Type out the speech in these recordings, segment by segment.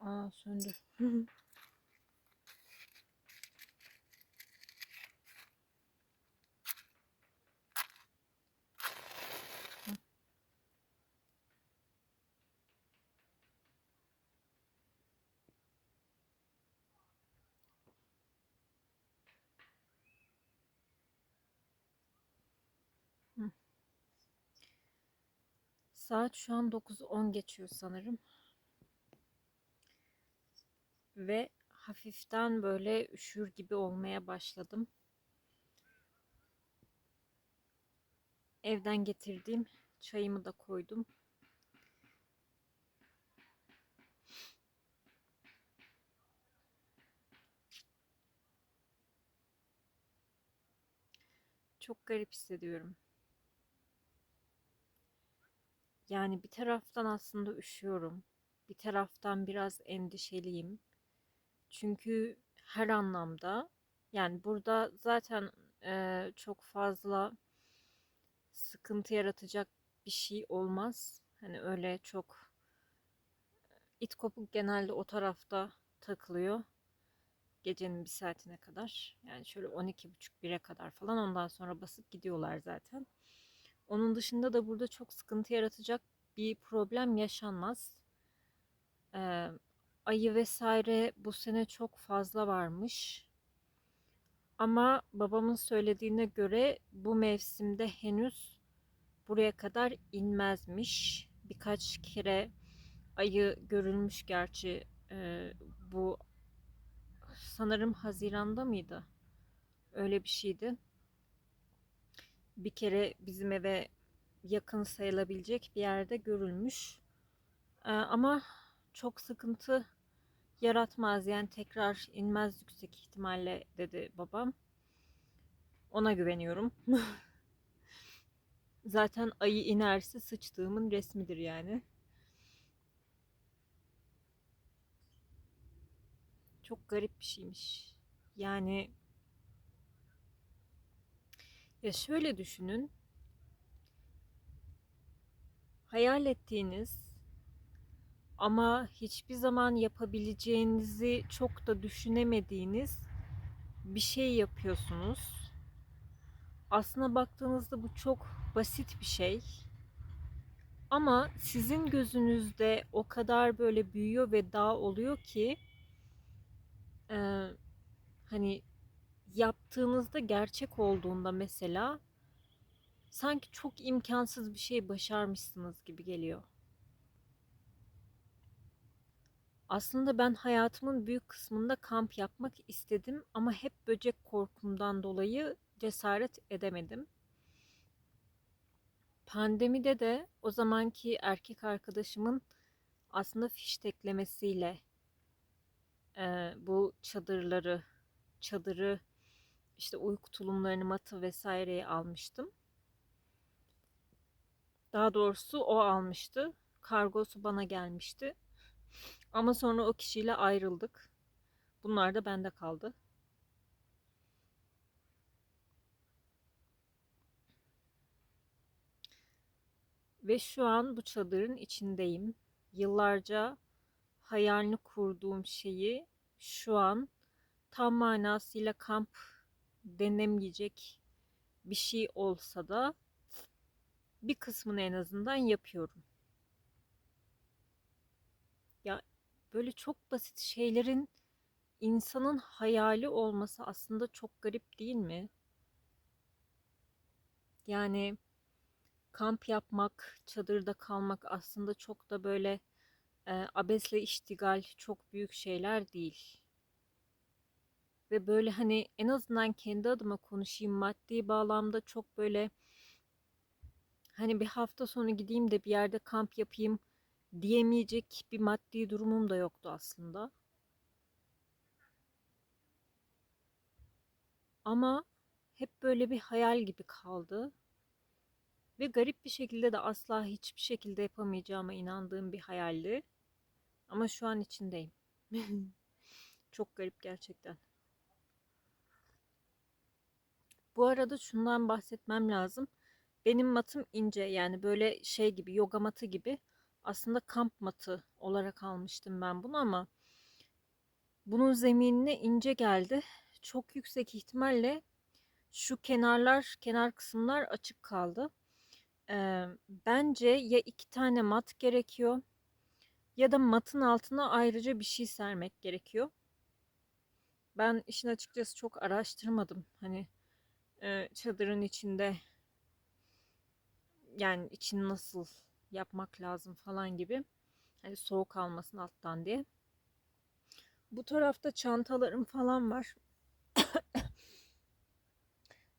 Aa söndü. Saat şu an 9.10 geçiyor sanırım. Ve hafiften böyle üşür gibi olmaya başladım. Evden getirdiğim çayımı da koydum. Çok garip hissediyorum. Yani bir taraftan aslında üşüyorum. Bir taraftan biraz endişeliyim. Çünkü her anlamda yani burada zaten e, çok fazla sıkıntı yaratacak bir şey olmaz. Hani öyle çok it kopuk genelde o tarafta takılıyor. Gecenin bir saatine kadar. Yani şöyle 12.30-1'e kadar falan ondan sonra basıp gidiyorlar zaten. Onun dışında da burada çok sıkıntı yaratacak bir problem yaşanmaz. Ee, ayı vesaire bu sene çok fazla varmış. Ama babamın söylediğine göre bu mevsimde henüz buraya kadar inmezmiş. Birkaç kere ayı görülmüş gerçi Ee, bu sanırım Haziran'da mıydı? Öyle bir şeydi. Bir kere bizim eve yakın sayılabilecek bir yerde görülmüş. Ee, ama çok sıkıntı yaratmaz yani tekrar inmez yüksek ihtimalle dedi babam. Ona güveniyorum. Zaten ayı inerse sıçtığımın resmidir yani. Çok garip bir şeymiş. Yani ya şöyle düşünün. Hayal ettiğiniz ama hiçbir zaman yapabileceğinizi çok da düşünemediğiniz bir şey yapıyorsunuz. Aslına baktığınızda bu çok basit bir şey. Ama sizin gözünüzde o kadar böyle büyüyor ve dağ oluyor ki e, hani yaptığınızda gerçek olduğunda mesela sanki çok imkansız bir şey başarmışsınız gibi geliyor. Aslında ben hayatımın büyük kısmında kamp yapmak istedim ama hep böcek korkumdan dolayı cesaret edemedim. Pandemide de o zamanki erkek arkadaşımın aslında fişteklemesiyle e, bu çadırları, çadırı, işte uyku tulumlarını, matı vesaireyi almıştım. Daha doğrusu o almıştı. Kargosu bana gelmişti. Ama sonra o kişiyle ayrıldık. Bunlar da bende kaldı. Ve şu an bu çadırın içindeyim. Yıllarca hayalini kurduğum şeyi şu an tam manasıyla kamp denemeyecek bir şey olsa da bir kısmını en azından yapıyorum. Ya böyle çok basit şeylerin insanın hayali olması aslında çok garip değil mi? Yani kamp yapmak, çadırda kalmak aslında çok da böyle e, abesle iştigal çok büyük şeyler değil. Ve böyle hani en azından kendi adıma konuşayım maddi bağlamda çok böyle hani bir hafta sonu gideyim de bir yerde kamp yapayım diyemeyecek bir maddi durumum da yoktu aslında. Ama hep böyle bir hayal gibi kaldı. Ve garip bir şekilde de asla hiçbir şekilde yapamayacağıma inandığım bir hayaldi. Ama şu an içindeyim. Çok garip gerçekten. Bu arada şundan bahsetmem lazım. Benim matım ince yani böyle şey gibi yoga matı gibi. Aslında kamp matı olarak almıştım ben bunu ama bunun zeminine ince geldi. Çok yüksek ihtimalle şu kenarlar, kenar kısımlar açık kaldı. Ee, bence ya iki tane mat gerekiyor ya da matın altına ayrıca bir şey sermek gerekiyor. Ben işin açıkçası çok araştırmadım. Hani e, çadırın içinde yani içini nasıl yapmak lazım falan gibi. Hani soğuk almasın alttan diye. Bu tarafta çantalarım falan var.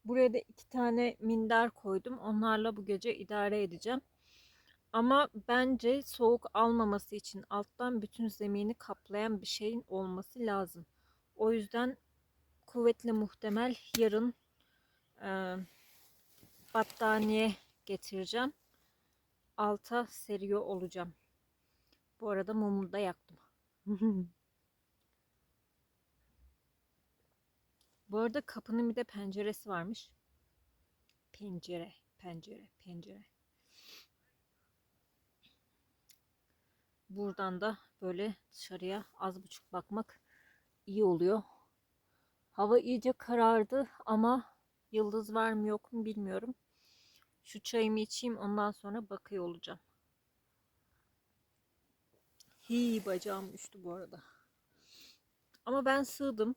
Buraya da iki tane minder koydum. Onlarla bu gece idare edeceğim. Ama bence soğuk almaması için alttan bütün zemini kaplayan bir şeyin olması lazım. O yüzden kuvvetle muhtemel yarın e, battaniye getireceğim. Alta seriyor olacağım. Bu arada mumu da yaktım. Bu arada kapının bir de penceresi varmış. Pencere, pencere, pencere. Buradan da böyle dışarıya az buçuk bakmak iyi oluyor. Hava iyice karardı ama yıldız var mı yok mu bilmiyorum. Şu çayımı içeyim ondan sonra bakıyor olacağım. Hi bacağım düştü bu arada. Ama ben sığdım.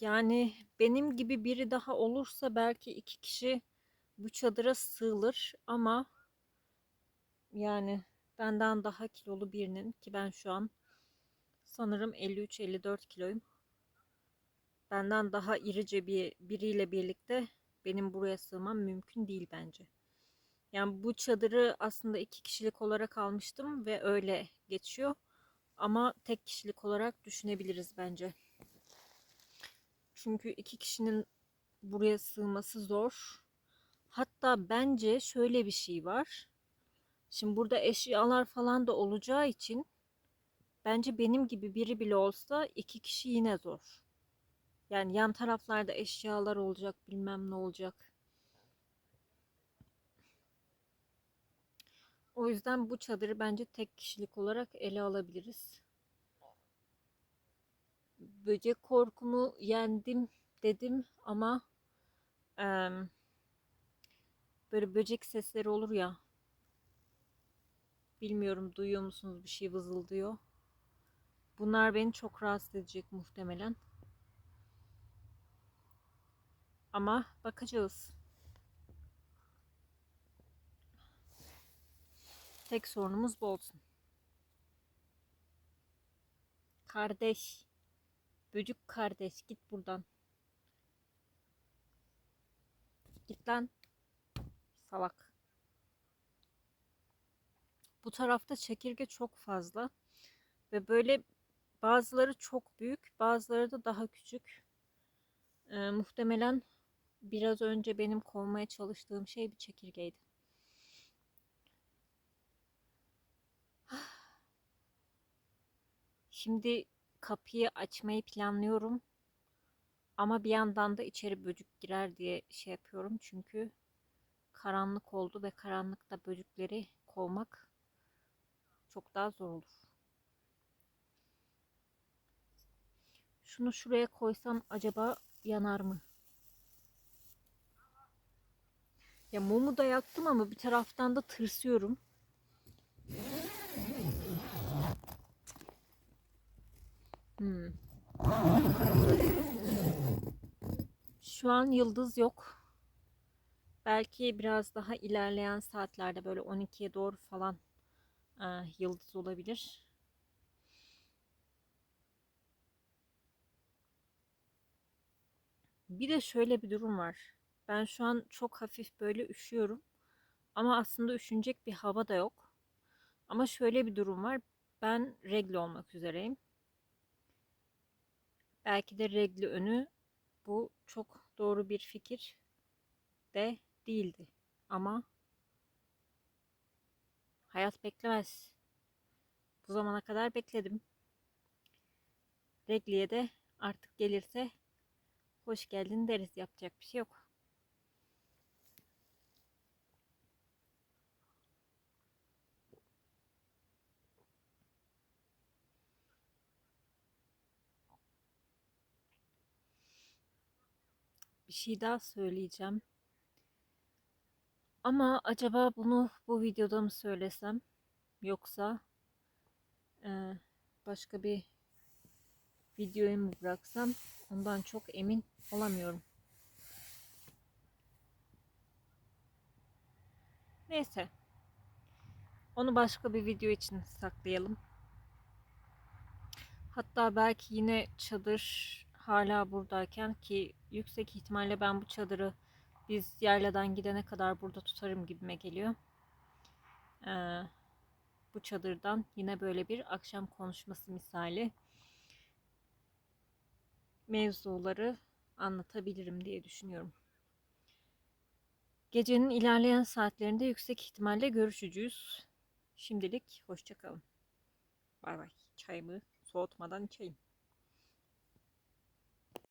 Yani benim gibi biri daha olursa belki iki kişi bu çadıra sığılır ama yani benden daha kilolu birinin ki ben şu an sanırım 53-54 kiloyum. Benden daha irice bir biriyle birlikte benim buraya sığmam mümkün değil bence. Yani bu çadırı aslında iki kişilik olarak almıştım ve öyle geçiyor. Ama tek kişilik olarak düşünebiliriz bence. Çünkü iki kişinin buraya sığması zor. Hatta bence şöyle bir şey var. Şimdi burada eşyalar falan da olacağı için bence benim gibi biri bile olsa iki kişi yine zor. Yani yan taraflarda eşyalar olacak, bilmem ne olacak. O yüzden bu çadırı bence tek kişilik olarak ele alabiliriz. Böcek korkumu yendim dedim ama e, böyle böcek sesleri olur ya. Bilmiyorum duyuyor musunuz bir şey vızıldıyor. Bunlar beni çok rahatsız edecek muhtemelen. Ama bakacağız. Tek sorunumuz bu olsun. Kardeş. Böcük kardeş git buradan. Git lan. Salak. Bu tarafta çekirge çok fazla. Ve böyle bazıları çok büyük, bazıları da daha küçük. Ee, muhtemelen biraz önce benim kovmaya çalıştığım şey bir çekirgeydi. Şimdi kapıyı açmayı planlıyorum. Ama bir yandan da içeri böcük girer diye şey yapıyorum. Çünkü karanlık oldu ve karanlıkta böcükleri kovmak çok daha zor olur. Şunu şuraya koysam acaba yanar mı? Ya mumu da yaktım ama bir taraftan da tırsıyorum. Hmm. Şu an yıldız yok. Belki biraz daha ilerleyen saatlerde böyle 12'ye doğru falan e, yıldız olabilir. Bir de şöyle bir durum var. Ben şu an çok hafif böyle üşüyorum. Ama aslında üşünecek bir hava da yok. Ama şöyle bir durum var. Ben regl olmak üzereyim. Belki de regli önü bu çok doğru bir fikir de değildi. Ama hayat beklemez. Bu zamana kadar bekledim. Regliye de artık gelirse hoş geldin deriz. Yapacak bir şey yok. Bir şey daha söyleyeceğim. Ama acaba bunu bu videoda mı söylesem yoksa e, başka bir videoya mı bıraksam ondan çok emin olamıyorum. Neyse. Onu başka bir video için saklayalım. Hatta belki yine çadır hala buradayken ki yüksek ihtimalle ben bu çadırı biz yayladan gidene kadar burada tutarım gibime geliyor. Ee, bu çadırdan yine böyle bir akşam konuşması misali mevzuları anlatabilirim diye düşünüyorum. Gecenin ilerleyen saatlerinde yüksek ihtimalle görüşeceğiz. Şimdilik hoşçakalın. Bay bay. Çayımı soğutmadan içeyim.